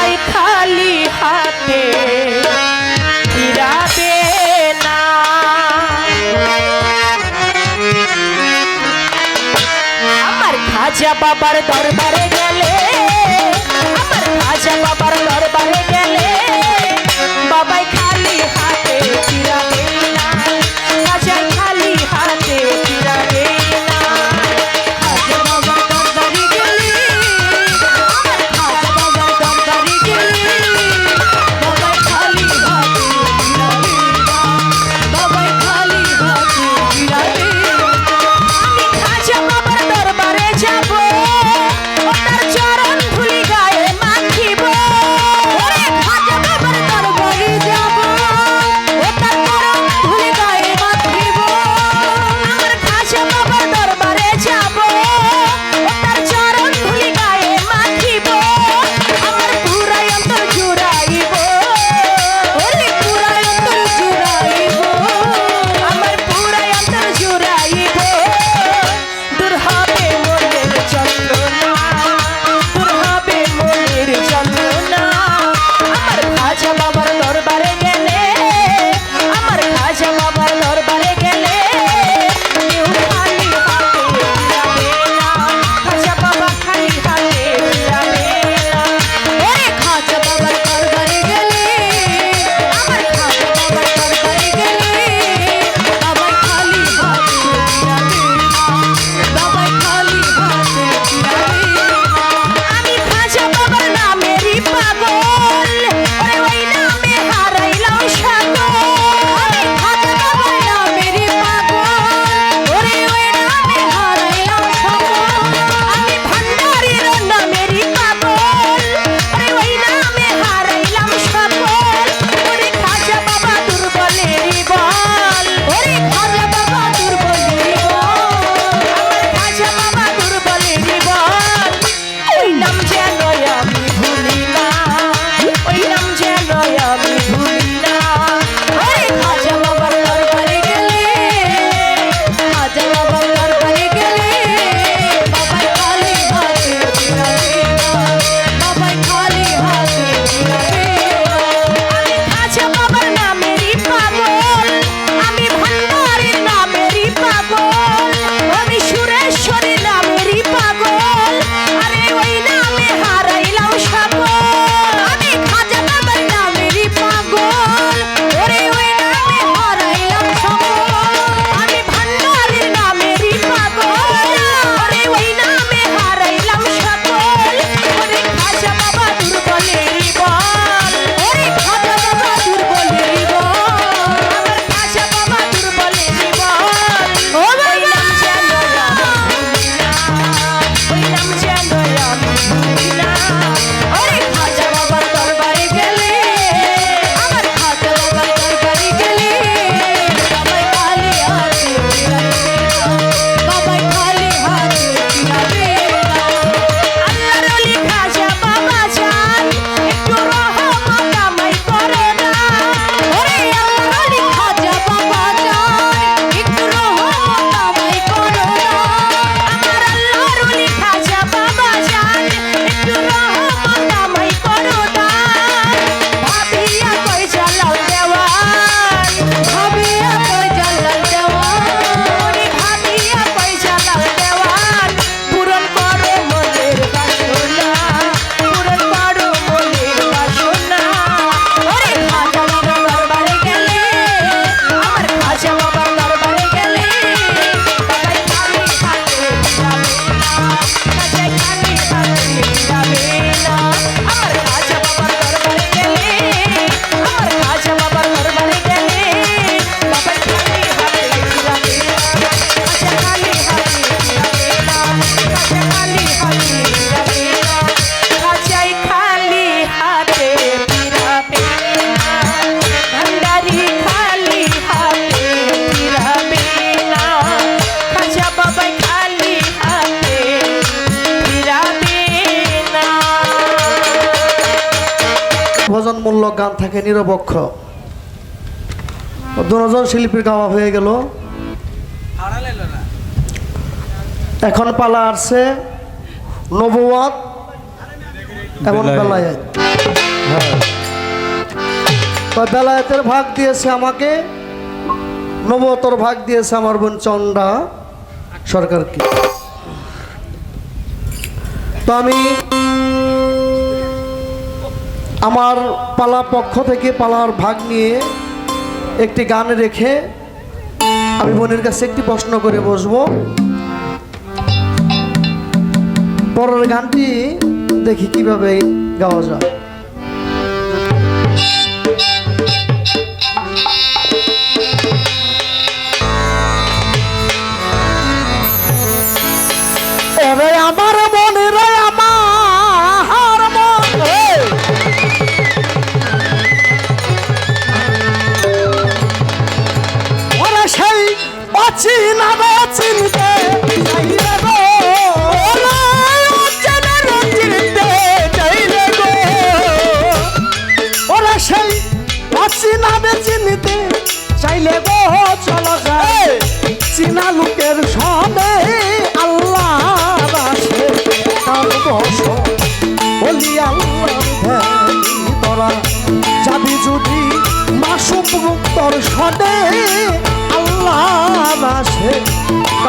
বাবাই খালি হাতে ফিরাবে না। আমার খাজা বাবার দরবারে লক্ষ দুজন শিল্পীর গাওয়া হয়ে গেল। এখন পালা আসছে নবুয়াত এমন বেলায় তো বেলায়েতের ভাগ দিয়েছে আমাকে নবতর ভাগ দিয়েছে আমার বোন চন্ডা সরকারকে। তো আমি আমার পালা পক্ষ থেকে পালার ভাগ নিয়ে একটি গান রেখে আমি বোনের কাছে একটি প্রশ্ন করে বসব। পরের গানটি দেখি কীভাবে গাওয়া যায়। আমার চিনা চিনতে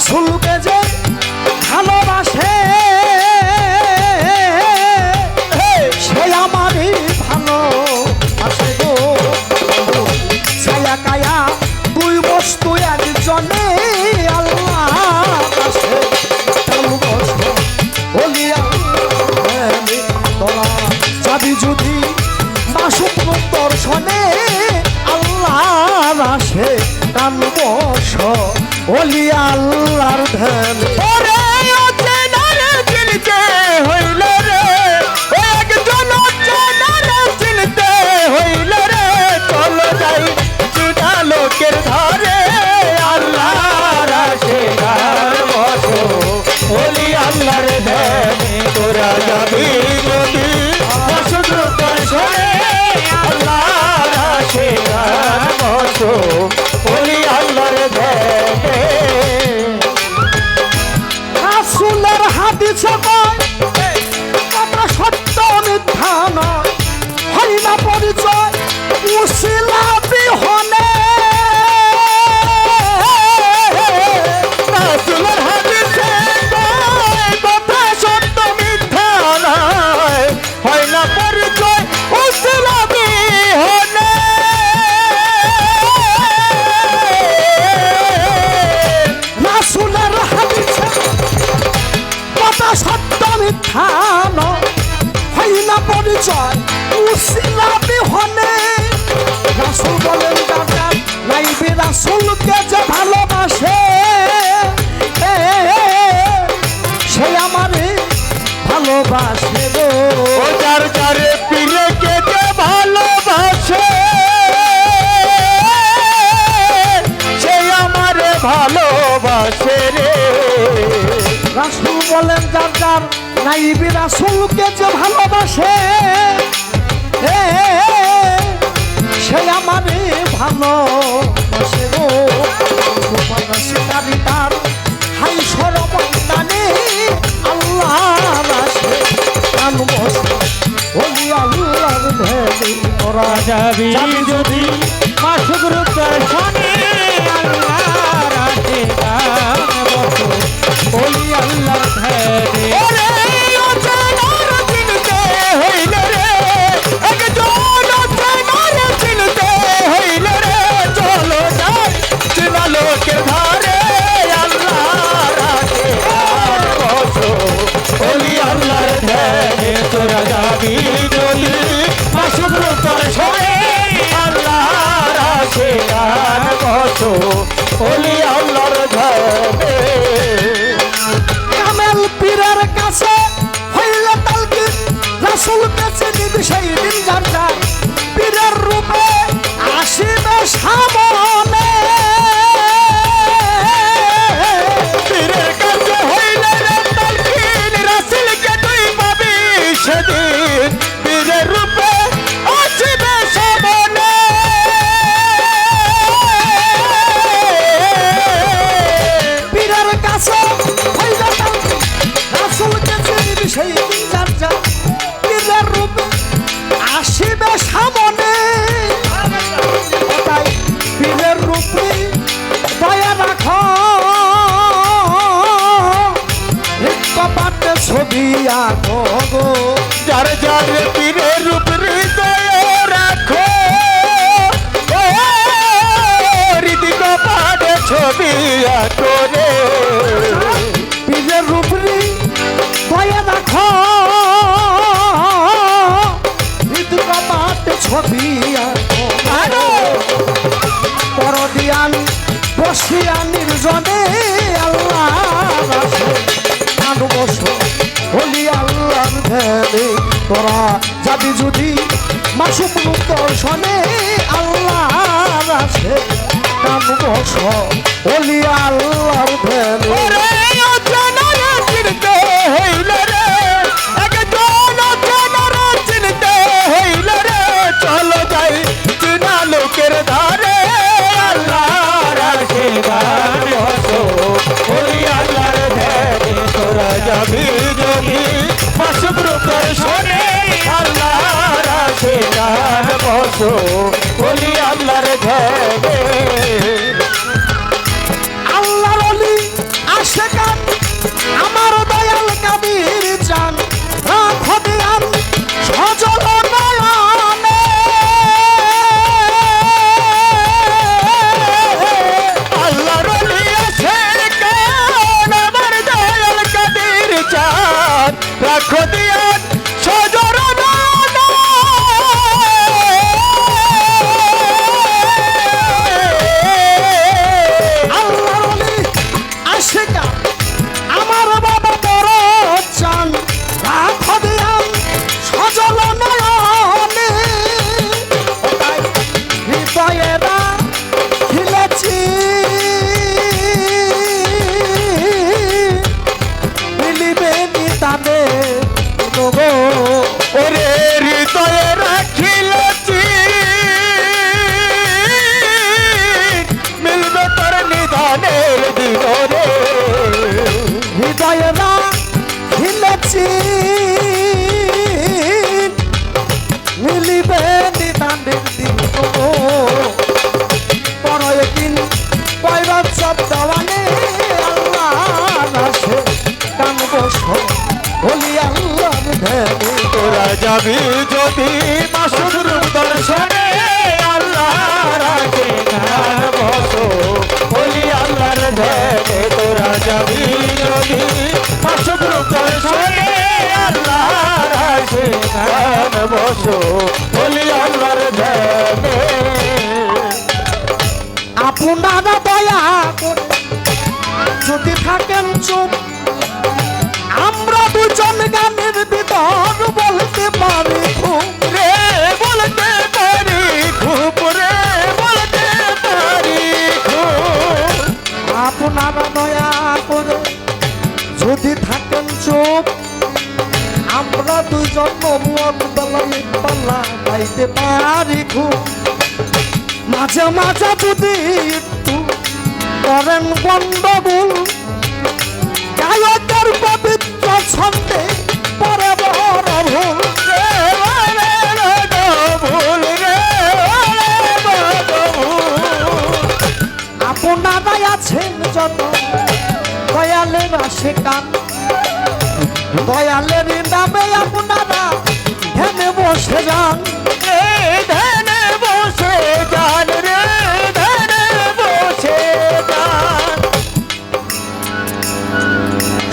ফুল যে বলি আল্লাহর ধ্যান। ওরে শিলাবি হলে রাসুল বলেন দাদা নাইবে ভালোবাসে সে আমারে ভালোবাসে গো। যার যারে ভালোবাসে সে আমারে ভালোবাসে রে। রাসুল বলেন যার যার নাইবি রাসুলকে যে ভালোবাসে সে আমারে ভালো বসে গো শিকারি তার হাই সরমানে আল্লাহ আসে। কান বসে করা যাবে। যদি আল্লাহ আল্লাহ ভেবে যাবি যদি বাসুর তোর বসনে আল্লাহ আছে কাম বসনে আপনারা দয়া যদি থাকেন চুপ আমরা দুজন গানের ভিতর বলতে পারি খুব রে বলতে পারি খুব রে বলতে পারি খুব আপনারা দয়া করে যদি থাকেন চুপ আমরা দুজন পাল্লা পাইতে পারি খুব মাঝে মাঝে যদি একটু করেন গন্ডগোল, গায়কের পবিত্র ছন্দে পরে বড় ভুল যান রে বসে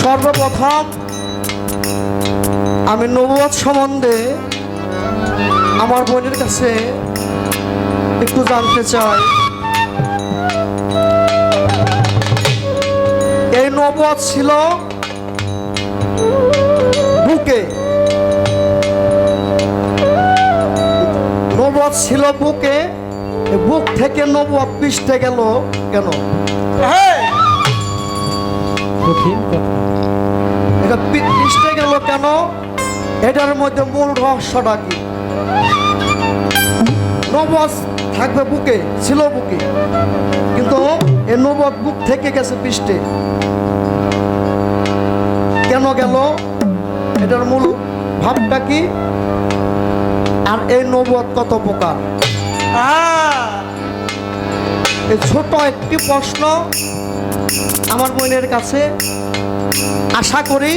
সর্বপ্রথম আমি নবুয়াদ সম্বন্ধে আমার বোনের কাছে একটু জানতে চাই। এই নবুয়াদ ছিল বুকে। নবুয়াদ ছিল বুকে বুক থেকে নবুয়াদ পিষ্টে গেল কেন? এটা পি- পিষ্টে গেল কেন? এটার মধ্যে মূল রহস্যটা কি? নবজ থাকবে বুকে ছিল বুকে কিন্তু এ নবদ বুক থেকে গেছে পৃষ্ঠে কেন গেল? এটার মূল ভাবটা কি? আর এই নবদ কত প্রকার? এই ছোট একটি প্রশ্ন আমার বোনের কাছে আশা করি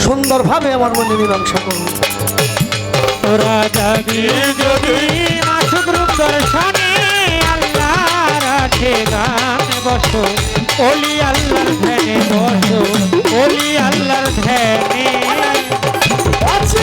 সুন্দরভাবে আমার মনে মীমাংসা করুন যদি মাসুক দর্শনে আল্লাহ রাখে গান বসো ওলি আল্লাহর ধ্যানে বসো ওলি ধ্যানে। আছে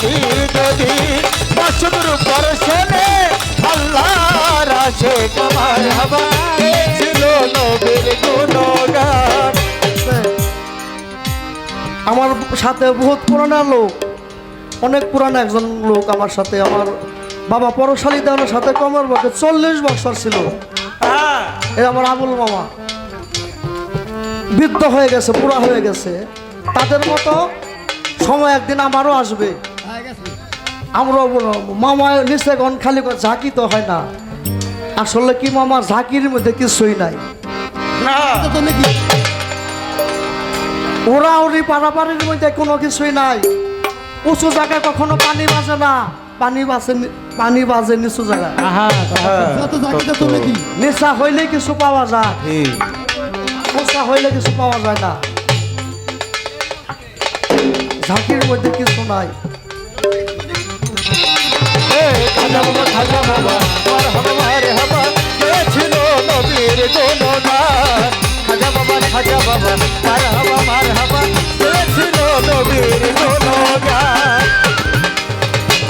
যদি মাসুক রূপ দর্শনে আল্লাহ রাখে কামার ছিল নবীর গুণগান। আমার সাথে বহুত পুরানা লোক অনেক পুরানো একজন লোক আমার সাথে আমার বাবা পরশালী দেওয়ার সাথে কমর বকে চল্লিশ বছর ছিল। এ আমার আবুল মামা। বৃদ্ধ হয়ে গেছে পুরা হয়ে গেছে। তাদের মতো সময় একদিন আমারও আসবে। বলব, মামা নিচে গন খালি ঝাঁকি তো হয় না। আসলে কি মামা ঝাঁকির মধ্যে কিছুই নাই? ওরা ওরি পাড়াপাড়ির মধ্যে কোনো কিছুই নাই। উঁচু জায়গায় কখনো পানি বাজে না। পানি বাজে পানি বাজে নিচু জায়গায়। নিচা হইলে কিছু পাওয়া যায়। উঁচা হইলে কিছু পাওয়া যায় না। ঝাঁকির মধ্যে কিছু নাই। খাজা বাবা মার হাবা মার হাবা ছিল নবীর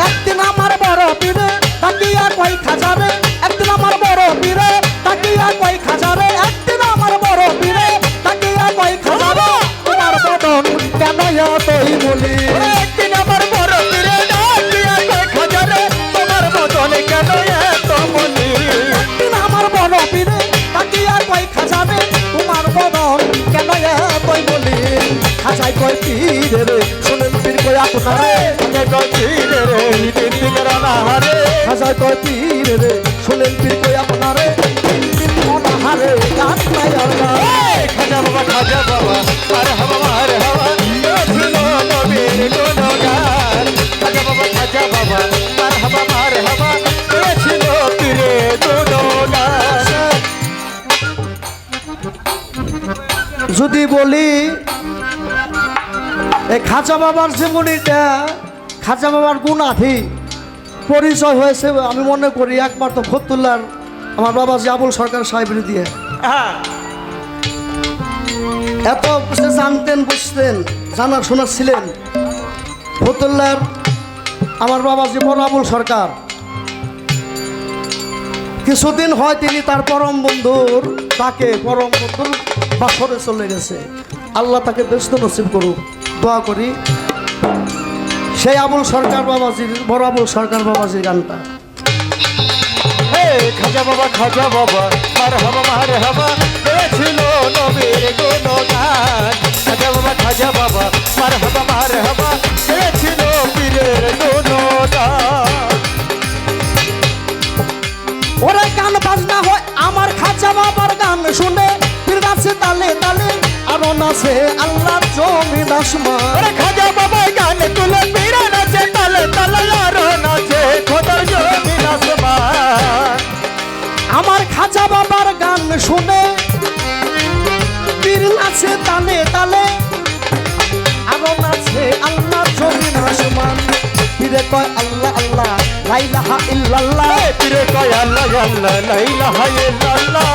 একদিন আমার বড় পীরে তাকিয়া কই খাজারে? একদিন আমার বড় পীরে তাকিয়া কই খাজারে? একদিন আমার বড় খাজাই কই পীরে রে? শুনেন পীর কই আপনারে। কে কইরে রে? দিন দিন রানা হারে খাজাই কই পীরে রে? শুনেন পীর কই আপনারে। দিন দিন মনাহারে গান নাই আল্লাহ খাজা বাবা খাজা বাবা। মার হাবা হাবা। কে ছিল নবীর গুণগান। খাজা বাবা খাজা বাবা। হাবা ছিল পীরে গুণগান। যদি বলি এই খাজা বাবার যে মনিটা খাজা বাবার গুণাধি পরিচয় হয়েছে আমি মনে করি একমাত্র ফতুল্লার আমার বাবা যে আবুল সরকার সাহেবের দিয়ে। হ্যাঁ। এত সে জানতেন বুঝতেন জানার শোনার ছিলেন ফতুল্লার আমার বাবা যে বড় আবুল সরকার। কিছুদিন হয় তিনি তার পরম বন্ধুর তাকে পরম বন্ধুর বাসরে চলে গেছে। আল্লাহ তাকে ব্যস্ত নসিব করুক। দোয়া করি। সেই আবুল সরকার বাবাজির, বড় আবুল সরকার বাবাজির গানটা। খাজা বাবা খাজা বাবা, মার হাবা মার হাবা ছিল নবীর গুণগান। খাজা বাবা খাজা বাবা, মার হাবা মার হাবা আর নাচে আল্লাহ আসমান ওরে খাজা বাবা গান তুলে পীরা নাচে তালে তালে আর নাচে খোদার জমিন আসমান আমার খাঁচা বাবার গান শুনে পীর নাচে তালে তালে আরও নাচে আল্লাহ জমিন আসমান পীরে কয় আল্লাহ আল্লাহ লাইলাহা ইল্লাল্লাহ। পীরে কয় আল্লাহ আল্লাহ লা ইলাহা ইল্লাল্লাহ।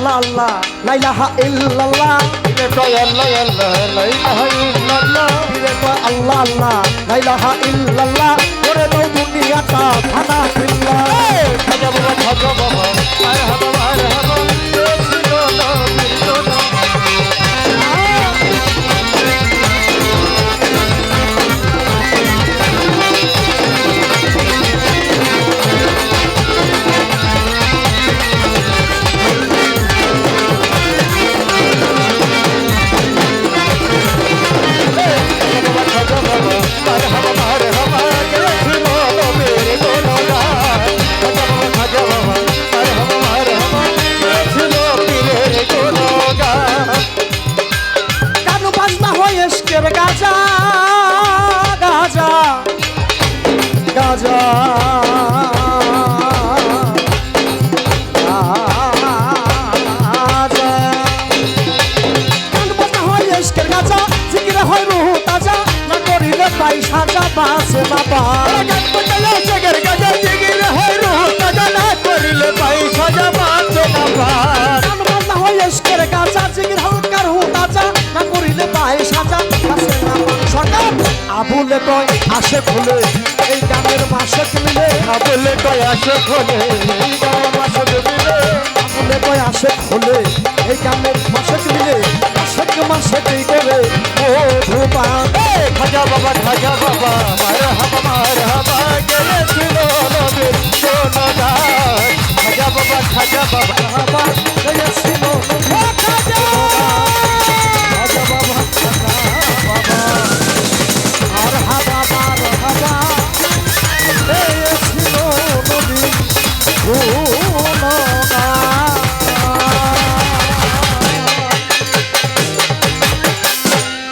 আল্লাহ আল্লাহ লাইলাহা ইল্লাল্লাহ। পীরে কয় আল্লাহ আল্লাহ লা ইলাহা ইল্লাল্লাহ। পীরে কয় আল্লাহ আল্লাহ লাইলাহা ইল্লাল্লাহ। করে দাও দুনিয়াটা ফানা ফিল্লাহ খাজা বাবা খাজা বাবা মার বলে কয় আসে খোলে এই গানের বাসক মিলে। আপলে কয় আসে খোলে এই গানের বাসক মিলে। আপলে কয় আসে খোলে এই গানের বাসক মিলে। আশেক মাসেক এই করে ও ধূপা খাজা বাবা খাজা বাবা মার হাবা মার হাবা গেলে ছিল নবে সোনাদার খাজা বাবা খাজা বাবা হাবা গেলে ছিল খাজা বাবা খাজা বাবা। ভাবা ছিল নদী